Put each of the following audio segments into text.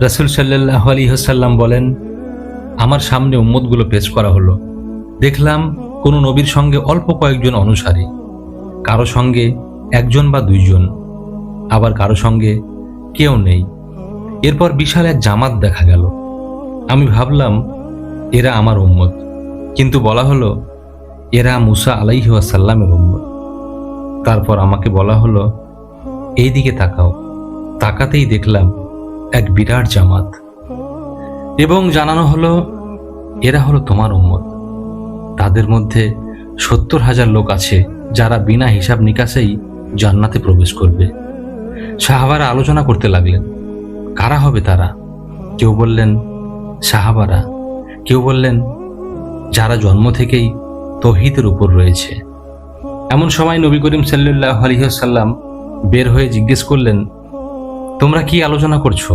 রাসুল সাল্লাহ আলী হাসাল্লাম বলেন, আমার সামনে উম্মতগুলো পেশ করা হলো। দেখলাম কোনো নবীর সঙ্গে অল্প কয়েকজন অনুসারী। কারও সঙ্গে একজন বা দুইজন, আবার কারও সঙ্গে কেউ নেই। এরপর বিশাল এক জামাত দেখা গেল। আমি ভাবলাম, এরা আমার উম্মত। কিন্তু বলা হলো, এরা মুসা আলাইহি ওয়াসাল্লামের উম্মত। তারপর আমাকে বলা হলো এই দিকে তাকাও। তাকাতেই দেখলাম এক বিরাট জামাত। এবং জানানো হলো, এরা হলো তোমার উম্মত। তাদের মধ্যে সত্তর হাজার লোক আছে যারা বিনা হিসাব নিকাশেই জান্নাতে প্রবেশ করবে। সাহাবারা আলোচনা করতে লাগলেন, কারা হবে তারা? কেউ বললেন, সাহাবারা। কেউ বললেন, যারা জন্ম থেকেই তহিদের উপর রয়েছে। এমন সময় নবী করিম সাল্লাহ আলহিহাল্লাম বের হয়ে জিজ্ঞেস করলেন তোমরা কি আলোচনা করছ?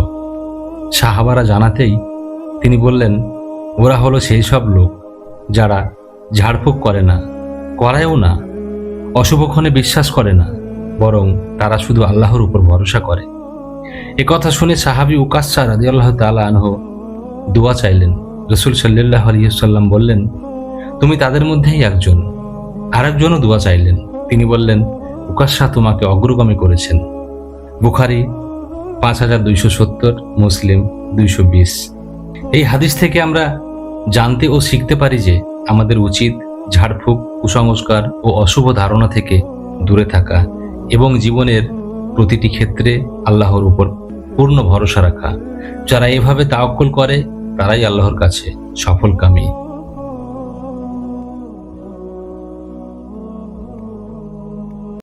সাহাবারা জানাতেই তিনি বললেন, ওরা হলো সেই সব লোক যারা ঝাড়ফুঁক করে না, করায়ও না, অশুভক্ষণে বিশ্বাস করে না, বরং তারা শুধু আল্লাহর উপর ভরসা করে। এ কথা শুনে সাহাবি উকাশা রাজি আল্লাহ তালা আনহ দোয়া চাইলেন। রসুল সাল্লাহ আলিয়াল্লাম বললেন, তুমি তাদের মধ্যেই একজন। আরেকজনও দোয়া চাইলেন। তিনি বললেন উকাশা তোমাকে অগ্রগামী করেছেন। বুখারি পাঁচ হাজার দুইশো সত্তর, মুসলিম দুইশো বিশ। এই হাদিস থেকে আমরা জানতে ও শিখতে পারি যে আমাদের উচিত ঝাড়ফুঁক, কুসংস্কার ও অশুভ ধারণা থেকে দূরে থাকা এবং জীবনের প্রতিটি ক্ষেত্রে আল্লাহর উপর পূর্ণ ভরসা রাখা। যারা এভাবে তাওয়াক্কুল করে, তারাই আল্লাহর কাছে সফলকামী।